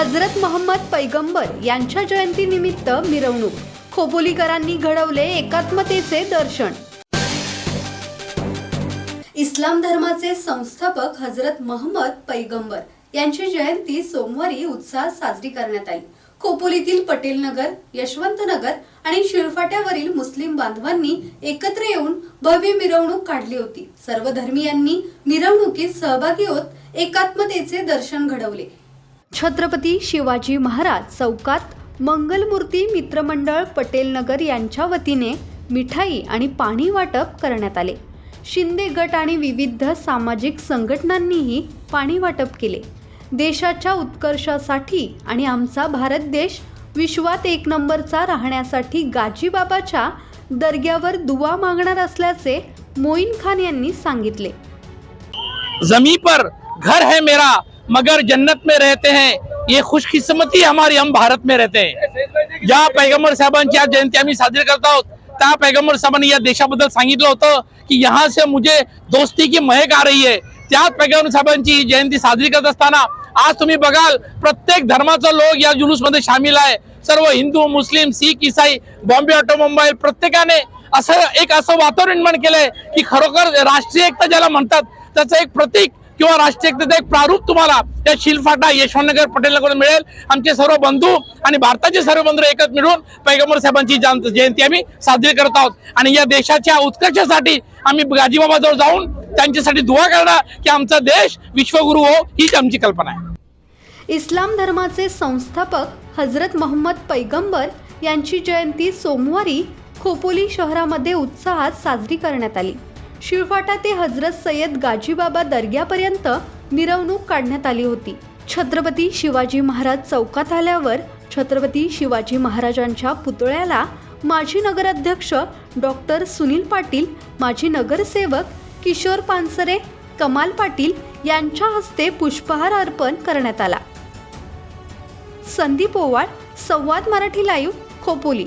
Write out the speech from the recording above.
हजरत मोहम्मद पैगंबर यांच्या जयंतीनिमित्त मिरवणूक. खोपोलीकरांनी घडवले एकात्मतेचे दर्शन. इस्लाम धर्माचे संस्थापक हजरत महम्मद पैगंबर यांची जयंती सोमवारी उत्साहात साजरी करण्यात आली. खोपोलीतील पटेल नगर यशवंत नगर आणि शिरफाट्यावरील मुस्लिम बांधवांनी एकत्र येऊन भव्य मिरवणूक काढली होती. सर्व धर्मियांनी मिरवणुकीत सहभागी होत एकात्मतेचे दर्शन घडवले. छत्रपती शिवाजी महाराज चौकात मंगलमूर्ती मित्रमंडळ पटेल नगर यांच्या वतीने मिठाई आणि पाणी वाटप करण्यात आले. शिंदे गट आणि विविध सामाजिक संघटनांनीही पाणी वाटप केले. देशाच्या उत्कर्षासाठी आणि आमचा भारत देश विश्वात एक नंबरचा राहण्यासाठी गाजीबाबाच्या दर्ग्यावर दुवा मागणार असल्याचे मोईन खान यांनी सांगितले. जमी पर घर है मेरा मगर जन्नत में रहते हैं ये खुशकिस्मती हमारी हम भारत में रहते हैं। ज्या पैगंबर साहेबांची जयंती आम्ही साजरी करत आहोत त्या पैगंबर साहेबांनी या देशाबद्दल सांगितलं होतं की यहाँ से मुझे दोस्ती की महक आ रही है। त्याच पैगंबर साहेबांची जयंती साजरी करत असताना आज तुम्ही बघाल प्रत्येक धर्माचा लोक या जुलूसमध्ये सामील आहे. सर्व हिंदू मुस्लिम शीख इसाई बॉम्बे ऑटोमोबाईल प्रत्येकाने असं एक असं वातावरण निर्माण केलंय की खरोखर राष्ट्रीय एकता ज्याला म्हणतात त्याचं एक प्रतीक किंवा राष्ट्रीय एकतेचं एक प्रारूप तुम्हाला त्या शिलफाटा यशवंतनगर पटेलकडून मिळेल. आमचे सर्व बंधू आणि भारताचे सर्व बंधू एकत्र मिळून पैगंबर साहेबांची जयंती आम्ही साजरी करत आहोत. आणि या देशाच्या उत्कर्षासाठी आम्ही गाजीबाबाजवळ जाऊन त्यांच्यासाठी दुवा करणार की आमचा देश विश्वगुरु हो हीच आमची कल्पना आहे. इस्लाम धर्माचे संस्थापक हजरत मोहम्मद पैगंबर यांची जयंती सोमवारी खोपोली शहरामध्ये उत्साहात साजरी करण्यात आली. शिळफाटा ते हजरत सय्यद गाजीबाबा दर्ग्यापर्यंत मिरवणूक काढण्यात आली होती. छत्रपती शिवाजी महाराज चौकात आल्यावर छत्रपती शिवाजी महाराजांच्या पुतळ्याला माजी नगराध्यक्ष डॉक्टर सुनील पाटील माजी नगरसेवक किशोर पानसरे कमाल पाटील यांच्या हस्ते पुष्पहार अर्पण करण्यात आला. संदीप ओवाळ संवाद मराठी लाईव्ह खोपोली.